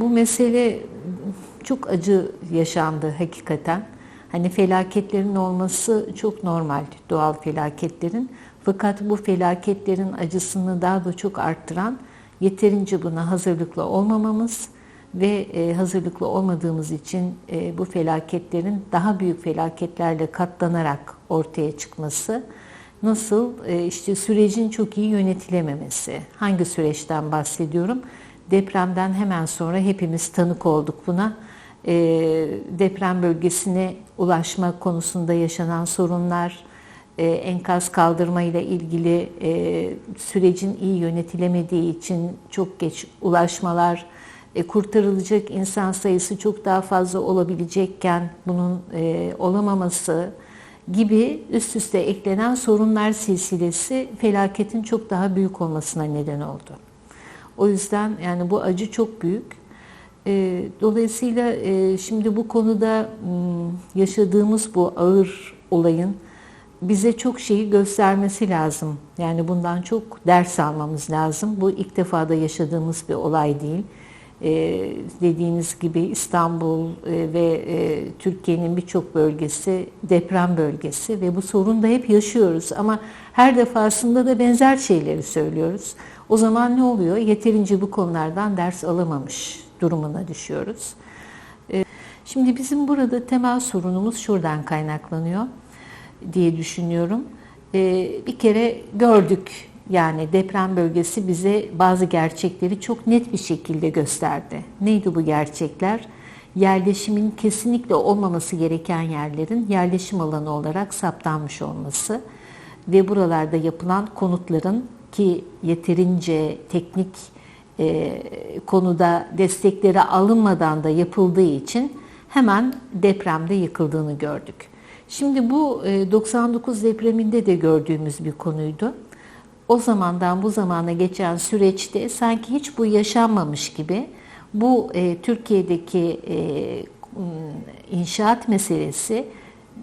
Bu mesele çok acı yaşandı hakikaten. Hani felaketlerin olması çok normal, doğal felaketlerin. Fakat bu felaketlerin acısını daha da çok arttıran yeterince buna hazırlıklı olmamamız ve e, hazırlıklı olmadığımız için e, bu felaketlerin daha büyük felaketlerle katlanarak ortaya çıkması. Nasıl? E, işte sürecin çok iyi yönetilememesi. Hangi süreçten bahsediyorum? Depremden hemen sonra hepimiz tanık olduk buna. Deprem bölgesine ulaşma konusunda yaşanan sorunlar, enkaz kaldırma ile ilgili sürecin iyi yönetilemediği için çok geç ulaşmalar, e, kurtarılacak insan sayısı çok daha fazla olabilecekken bunun e, olamaması gibi üst üste eklenen sorunlar silsilesi felaketin çok daha büyük olmasına neden oldu. O yüzden yani bu acı çok büyük. E, dolayısıyla e, şimdi bu konuda yaşadığımız bu ağır olayın bize çok şeyi göstermesi lazım. Yani bundan çok ders almamız lazım. Bu ilk defa da yaşadığımız bir olay değil e, dediğiniz gibi İstanbul e, ve e, Türkiye'nin birçok bölgesi deprem bölgesi ve bu sorunu da hep yaşıyoruz ama her defasında da benzer şeyleri söylüyoruz. O zaman ne oluyor? Yeterince bu konulardan ders alamamış durumuna düşüyoruz. E, şimdi bizim burada temel sorunumuz şuradan kaynaklanıyor diye düşünüyorum. E, bir kere gördük yani deprem bölgesi bize bazı gerçekleri çok net bir şekilde gösterdi. Neydi bu gerçekler? Yerleşimin kesinlikle olmaması gereken yerlerin yerleşim alanı olarak saptanmış olması ve buralarda yapılan konutların ki yeterince teknik e, konuda destekleri alınmadan da yapıldığı için hemen depremde yıkıldığını gördük. Şimdi bu e, 99 depreminde de gördüğümüz bir konuydu o zamandan bu zamana geçen süreçte sanki hiç bu yaşanmamış gibi bu e, Türkiye'deki e, inşaat meselesi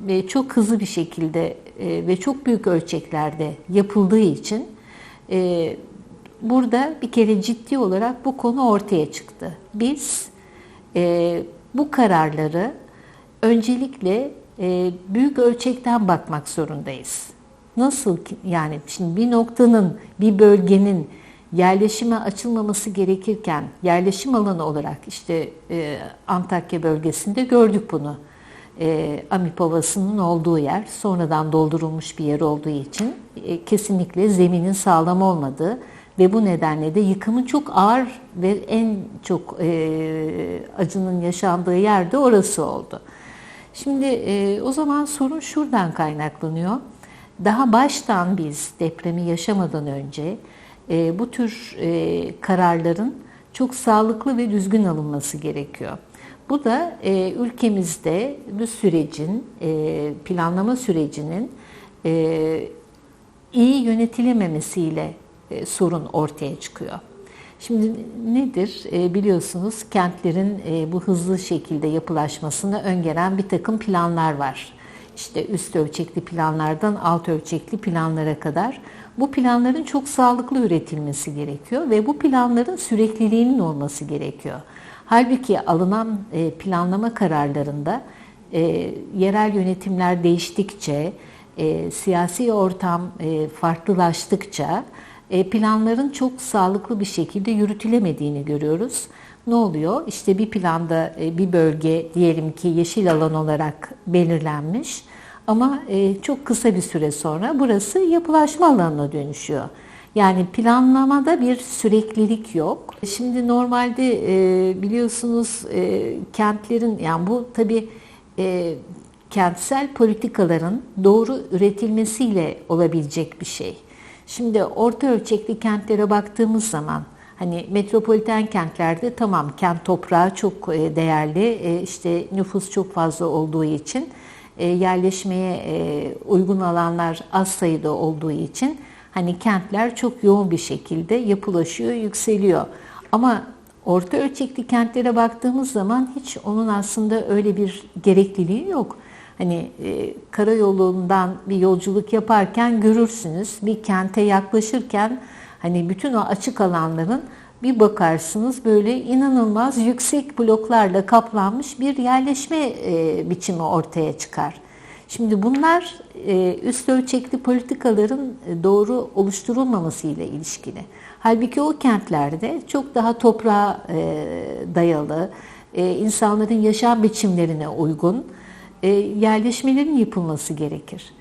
e, çok hızlı bir şekilde e, ve çok büyük ölçeklerde yapıldığı için e, burada bir kere ciddi olarak bu konu ortaya çıktı. Biz e, bu kararları öncelikle e, büyük ölçekten bakmak zorundayız. Nasıl ki yani şimdi bir noktanın, bir bölgenin yerleşime açılmaması gerekirken yerleşim alanı olarak işte e, Antakya bölgesinde gördük bunu. E, Amip Ovası'nın olduğu yer sonradan doldurulmuş bir yer olduğu için e, kesinlikle zeminin sağlam olmadığı ve bu nedenle de yıkımın çok ağır ve en çok e, acının yaşandığı yerde orası oldu. Şimdi e, o zaman sorun şuradan kaynaklanıyor daha baştan biz depremi yaşamadan önce e, bu tür e, kararların çok sağlıklı ve düzgün alınması gerekiyor. Bu da e, ülkemizde bu sürecin, e, planlama sürecinin e, iyi yönetilememesiyle e, sorun ortaya çıkıyor. Şimdi nedir? E, biliyorsunuz kentlerin e, bu hızlı şekilde yapılaşmasını öngören bir takım planlar var işte üst ölçekli planlardan alt ölçekli planlara kadar bu planların çok sağlıklı üretilmesi gerekiyor ve bu planların sürekliliğinin olması gerekiyor. Halbuki alınan e, planlama kararlarında e, yerel yönetimler değiştikçe, e, siyasi ortam farklılaştıkça planların çok sağlıklı bir şekilde yürütülemediğini görüyoruz. Ne oluyor? İşte bir planda bir bölge diyelim ki yeşil alan olarak belirlenmiş ama e, çok kısa bir süre sonra burası yapılaşma alanına dönüşüyor. Yani planlamada bir süreklilik yok. Şimdi normalde e, biliyorsunuz e, kentlerin yani bu tabi kentsel politikaların doğru üretilmesiyle olabilecek bir şey. Şimdi orta ölçekli kentlere baktığımız zaman hani metropoliten kentlerde tamam kent toprağı çok değerli işte nüfus çok fazla olduğu için e, yerleşmeye e, uygun alanlar az sayıda olduğu için hani kentler çok yoğun bir şekilde yapılaşıyor, yükseliyor. Ama orta ölçekli kentlere baktığımız zaman hiç onun aslında öyle bir gerekliliği yok. Hani e, karayolundan bir yolculuk yaparken görürsünüz bir kente yaklaşırken hani bütün o açık alanların bir bakarsınız böyle inanılmaz yüksek bloklarla kaplanmış bir yerleşme e, biçimi ortaya çıkar. Şimdi bunlar üst ölçekli politikaların e, doğru oluşturulmaması ile ilişkili. Halbuki o kentlerde çok daha toprağa e, dayalı, e, insanların yaşam biçimlerine uygun e, yerleşmelerin yapılması gerekir.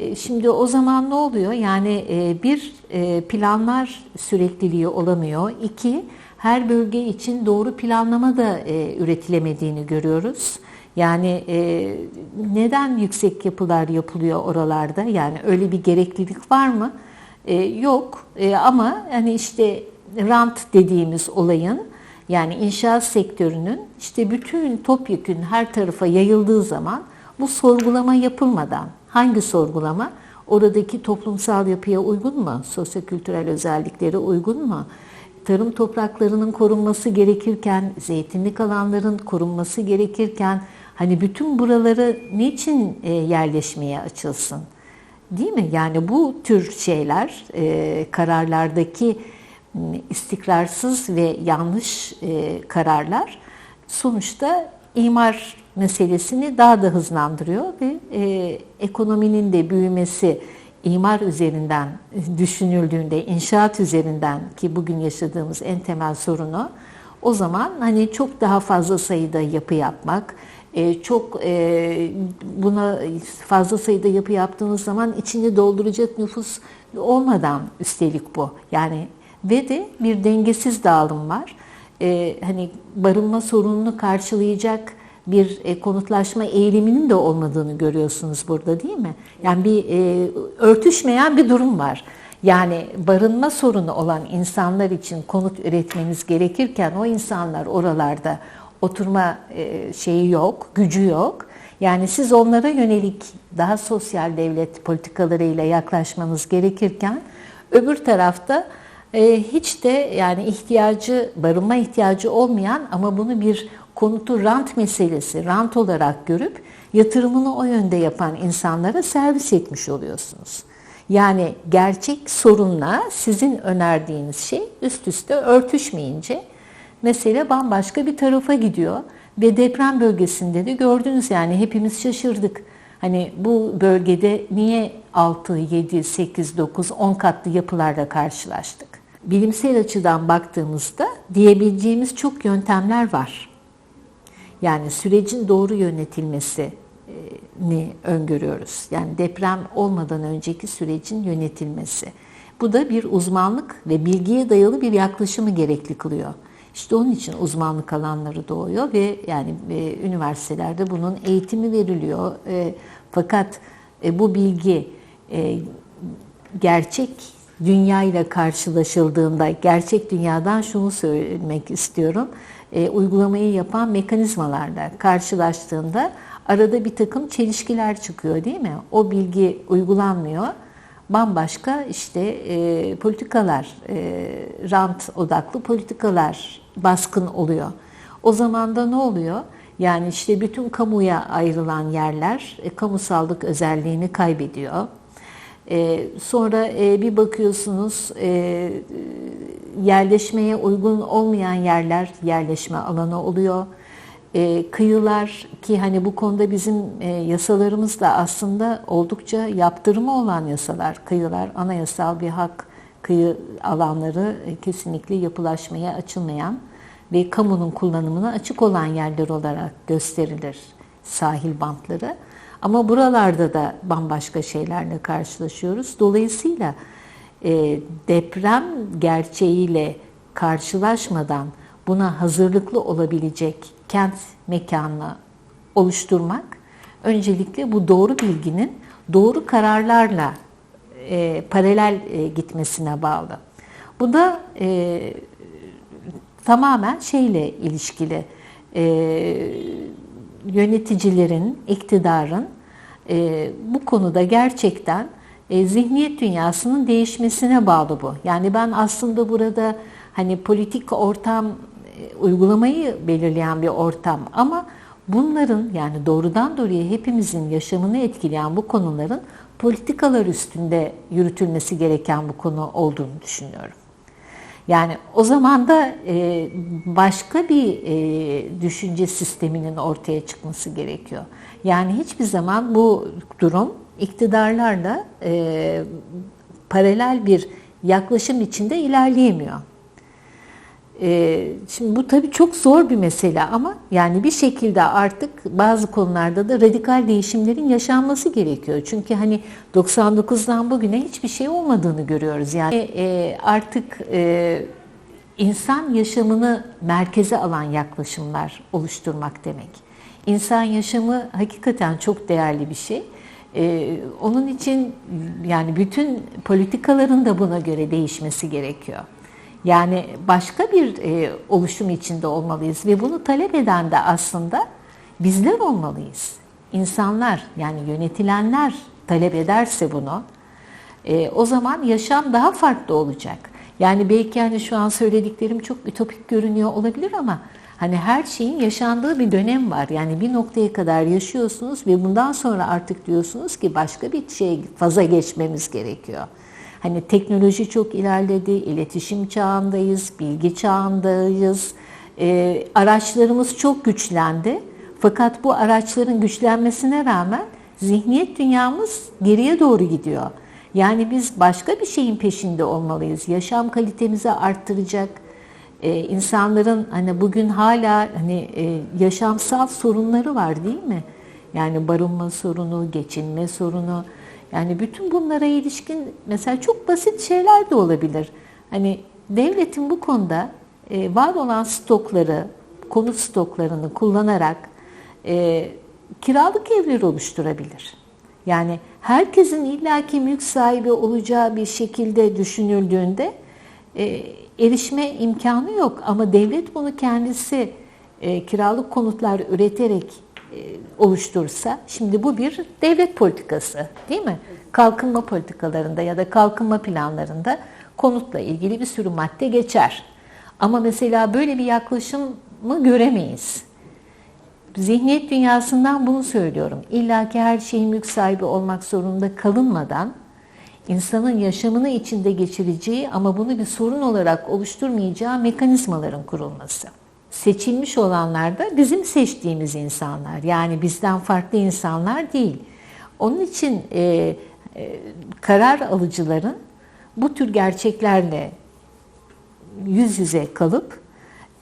E, şimdi o zaman ne oluyor? Yani e, bir e, planlar sürekliliği olamıyor. İki, her bölge için doğru planlama da üretilemediğini görüyoruz. Yani neden yüksek yapılar yapılıyor oralarda? Yani öyle bir gereklilik var mı? Yok ama hani işte rant dediğimiz olayın yani inşaat sektörünün işte bütün topyekün her tarafa yayıldığı zaman bu sorgulama yapılmadan Hangi sorgulama? Oradaki toplumsal yapıya uygun mu? Sosyokültürel özelliklere uygun mu? Tarım topraklarının korunması gerekirken, zeytinlik alanların korunması gerekirken hani bütün buraları niçin e, yerleşmeye açılsın? Değil mi? Yani bu tür şeyler e, kararlardaki istikrarsız ve yanlış e, kararlar sonuçta imar meselesini daha da hızlandırıyor ve e, ekonominin de büyümesi imar üzerinden düşünüldüğünde, inşaat üzerinden ki bugün yaşadığımız en temel sorunu o zaman hani çok daha fazla sayıda yapı yapmak, e, çok e, buna fazla sayıda yapı yaptığınız zaman içini dolduracak nüfus olmadan üstelik bu. Yani ve de bir dengesiz dağılım var. E, hani barınma sorununu karşılayacak bir e, konutlaşma eğiliminin de olmadığını görüyorsunuz burada değil mi? Yani bir e, örtüşmeyen bir durum var. Yani barınma sorunu olan insanlar için konut üretmeniz gerekirken o insanlar oralarda oturma e, şeyi yok, gücü yok. Yani siz onlara yönelik daha sosyal devlet politikalarıyla yaklaşmanız gerekirken öbür tarafta e, hiç de yani ihtiyacı, barınma ihtiyacı olmayan ama bunu bir konutu rant meselesi, rant olarak görüp yatırımını o yönde yapan insanlara servis etmiş oluyorsunuz. Yani gerçek sorunla sizin önerdiğiniz şey üst üste örtüşmeyince mesele bambaşka bir tarafa gidiyor. Ve deprem bölgesinde de gördünüz yani hepimiz şaşırdık. Hani bu bölgede niye 6, 7, 8, 9, 10 katlı yapılarla karşılaştık? Bilimsel açıdan baktığımızda diyebileceğimiz çok yöntemler var. Yani sürecin doğru yönetilmesini öngörüyoruz. Yani deprem olmadan önceki sürecin yönetilmesi. Bu da bir uzmanlık ve bilgiye dayalı bir yaklaşımı gerekli kılıyor. İşte onun için uzmanlık alanları doğuyor ve yani e, üniversitelerde bunun eğitimi veriliyor. E, fakat e, bu bilgi e, gerçek dünya ile karşılaşıldığında gerçek dünyadan şunu söylemek istiyorum e, uygulamayı yapan mekanizmalarla karşılaştığında arada bir takım çelişkiler çıkıyor değil mi? O bilgi uygulanmıyor. Bambaşka işte e, politikalar, e, rant odaklı politikalar baskın oluyor. O zaman da ne oluyor? Yani işte bütün kamuya ayrılan yerler e, kamusallık özelliğini kaybediyor. E, sonra e, bir bakıyorsunuz e, yerleşmeye uygun olmayan yerler yerleşme alanı oluyor. E, kıyılar ki hani bu konuda bizim e, yasalarımız da aslında oldukça yaptırımı olan yasalar. Kıyılar anayasal bir hak, kıyı alanları e, kesinlikle yapılaşmaya açılmayan ve kamunun kullanımına açık olan yerler olarak gösterilir sahil bantları. Ama buralarda da bambaşka şeylerle karşılaşıyoruz. Dolayısıyla e, deprem gerçeğiyle karşılaşmadan buna hazırlıklı olabilecek kent mekanını oluşturmak öncelikle bu doğru bilginin doğru kararlarla e, paralel e, gitmesine bağlı. Bu da e, tamamen şeyle ilişkili. E, yöneticilerin, iktidarın e, bu konuda gerçekten e, zihniyet dünyasının değişmesine bağlı bu. Yani ben aslında burada hani politik ortam e, uygulamayı belirleyen bir ortam ama bunların yani doğrudan doğruya hepimizin yaşamını etkileyen bu konuların politikalar üstünde yürütülmesi gereken bu konu olduğunu düşünüyorum. Yani o zaman da e, başka bir e, düşünce sisteminin ortaya çıkması gerekiyor. Yani hiçbir zaman bu durum iktidarlarla e, paralel bir yaklaşım içinde ilerleyemiyor. Ee, şimdi bu tabii çok zor bir mesele ama yani bir şekilde artık bazı konularda da radikal değişimlerin yaşanması gerekiyor. Çünkü hani 99'dan bugüne hiçbir şey olmadığını görüyoruz. Yani e, artık e, insan yaşamını merkeze alan yaklaşımlar oluşturmak demek. İnsan yaşamı hakikaten çok değerli bir şey. Ee, onun için yani bütün politikaların da buna göre değişmesi gerekiyor. Yani başka bir e, oluşum içinde olmalıyız ve bunu talep eden de aslında bizler olmalıyız. İnsanlar yani yönetilenler talep ederse bunu e, o zaman yaşam daha farklı olacak. Yani belki hani şu an söylediklerim çok ütopik görünüyor olabilir ama hani her şeyin yaşandığı bir dönem var. Yani bir noktaya kadar yaşıyorsunuz ve bundan sonra artık diyorsunuz ki başka bir şey faza geçmemiz gerekiyor. Hani teknoloji çok ilerledi, iletişim çağındayız, bilgi çağındayız. E, araçlarımız çok güçlendi. Fakat bu araçların güçlenmesine rağmen zihniyet dünyamız geriye doğru gidiyor. Yani biz başka bir şeyin peşinde olmalıyız. Yaşam kalitemizi arttıracak, e, insanların hani bugün hala hani e, yaşamsal sorunları var değil mi? Yani barınma sorunu, geçinme sorunu, yani bütün bunlara ilişkin mesela çok basit şeyler de olabilir. Hani devletin bu konuda e, var olan stokları, konut stoklarını kullanarak e, kiralık evler oluşturabilir. Yani herkesin illaki mülk sahibi olacağı bir şekilde düşünüldüğünde e, erişme imkanı yok. Ama devlet bunu kendisi e, kiralık konutlar üreterek oluştursa, şimdi bu bir devlet politikası değil mi? Kalkınma politikalarında ya da kalkınma planlarında konutla ilgili bir sürü madde geçer. Ama mesela böyle bir yaklaşımı göremeyiz. Zihniyet dünyasından bunu söylüyorum. İlla ki her şeyin mülk sahibi olmak zorunda kalınmadan insanın yaşamını içinde geçireceği ama bunu bir sorun olarak oluşturmayacağı mekanizmaların kurulması seçilmiş olanlar da bizim seçtiğimiz insanlar. Yani bizden farklı insanlar değil. Onun için e, e, karar alıcıların bu tür gerçeklerle yüz yüze kalıp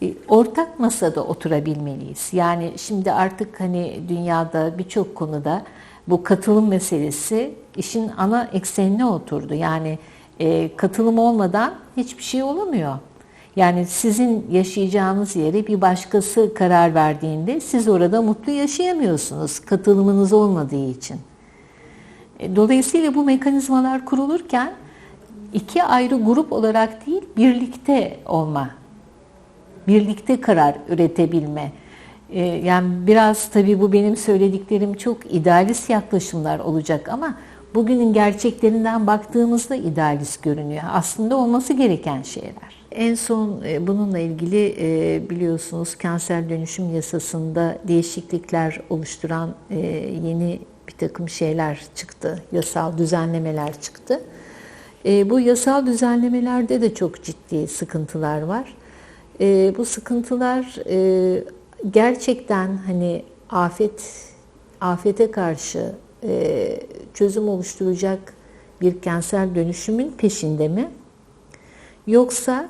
e, ortak masada oturabilmeliyiz. Yani şimdi artık hani dünyada birçok konuda bu katılım meselesi işin ana eksenine oturdu. Yani e, katılım olmadan hiçbir şey olamıyor. Yani sizin yaşayacağınız yere bir başkası karar verdiğinde siz orada mutlu yaşayamıyorsunuz katılımınız olmadığı için. E, dolayısıyla bu mekanizmalar kurulurken iki ayrı grup olarak değil birlikte olma, birlikte karar üretebilme. E, yani biraz tabii bu benim söylediklerim çok idealist yaklaşımlar olacak ama bugünün gerçeklerinden baktığımızda idealist görünüyor. Aslında olması gereken şeyler. En son e, bununla ilgili e, biliyorsunuz kanser dönüşüm yasasında değişiklikler oluşturan e, yeni bir takım şeyler çıktı, yasal düzenlemeler çıktı. Bu yasal düzenlemelerde de çok ciddi sıkıntılar var. Bu sıkıntılar gerçekten hani afet afete karşı çözüm oluşturacak bir kanser dönüşümün peşinde mi? Yoksa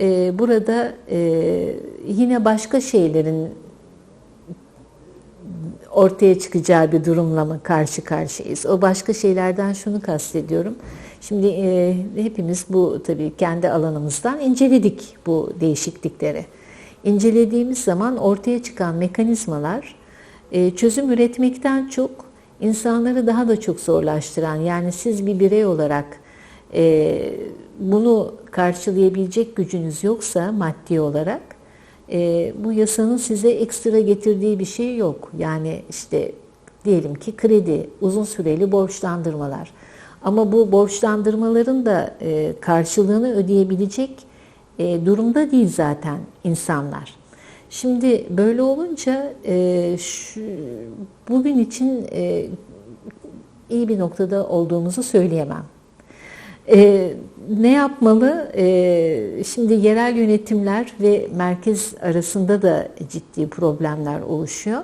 e, burada e, yine başka şeylerin ortaya çıkacağı bir durumla mı karşı karşıyayız? O başka şeylerden şunu kastediyorum. Şimdi e, hepimiz bu tabii kendi alanımızdan inceledik bu değişiklikleri. İncelediğimiz zaman ortaya çıkan mekanizmalar e, çözüm üretmekten çok insanları daha da çok zorlaştıran yani siz bir birey olarak e, bunu karşılayabilecek gücünüz yoksa maddi olarak e, bu yasanın size ekstra getirdiği bir şey yok. Yani işte diyelim ki kredi, uzun süreli borçlandırmalar. Ama bu borçlandırmaların da e, karşılığını ödeyebilecek e, durumda değil zaten insanlar. Şimdi böyle olunca e, şu, bugün için e, iyi bir noktada olduğumuzu söyleyemem. Ee, ne yapmalı? Ee, şimdi yerel yönetimler ve merkez arasında da ciddi problemler oluşuyor.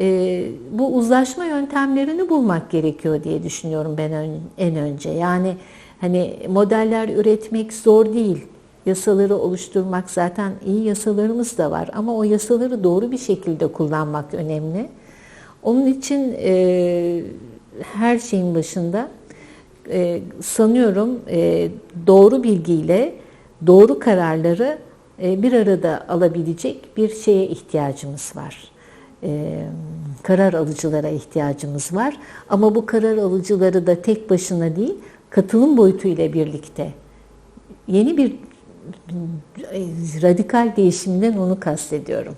Ee, bu uzlaşma yöntemlerini bulmak gerekiyor diye düşünüyorum ben ön- en önce. Yani hani modeller üretmek zor değil. Yasaları oluşturmak zaten iyi yasalarımız da var ama o yasaları doğru bir şekilde kullanmak önemli. Onun için e, her şeyin başında e, sanıyorum e, doğru bilgiyle doğru kararları e, bir arada alabilecek bir şeye ihtiyacımız var. E, karar alıcılara ihtiyacımız var. Ama bu karar alıcıları da tek başına değil, katılım boyutuyla birlikte yeni bir e, radikal değişimden onu kastediyorum.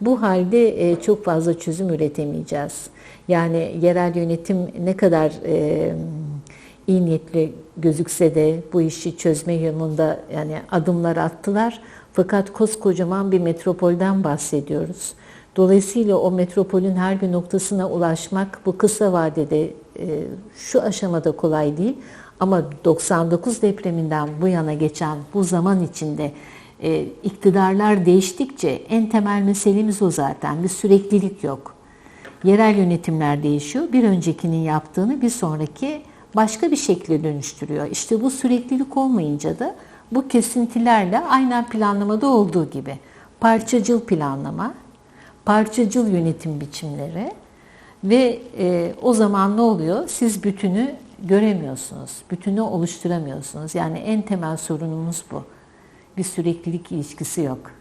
Bu halde e, çok fazla çözüm üretemeyeceğiz. Yani yerel yönetim ne kadar e, iyi niyetli gözükse de bu işi çözme yolunda yani adımlar attılar. Fakat koskocaman bir metropolden bahsediyoruz. Dolayısıyla o metropolün her bir noktasına ulaşmak bu kısa vadede e, şu aşamada kolay değil. Ama 99 depreminden bu yana geçen bu zaman içinde e, iktidarlar değiştikçe en temel meselemiz o zaten. Bir süreklilik yok. Yerel yönetimler değişiyor. Bir öncekinin yaptığını bir sonraki başka bir şekilde dönüştürüyor. İşte bu süreklilik olmayınca da bu kesintilerle aynen planlamada olduğu gibi parçacıl planlama, parçacıl yönetim biçimleri ve e, o zaman ne oluyor? Siz bütünü göremiyorsunuz, bütünü oluşturamıyorsunuz. Yani en temel sorunumuz bu. Bir süreklilik ilişkisi yok.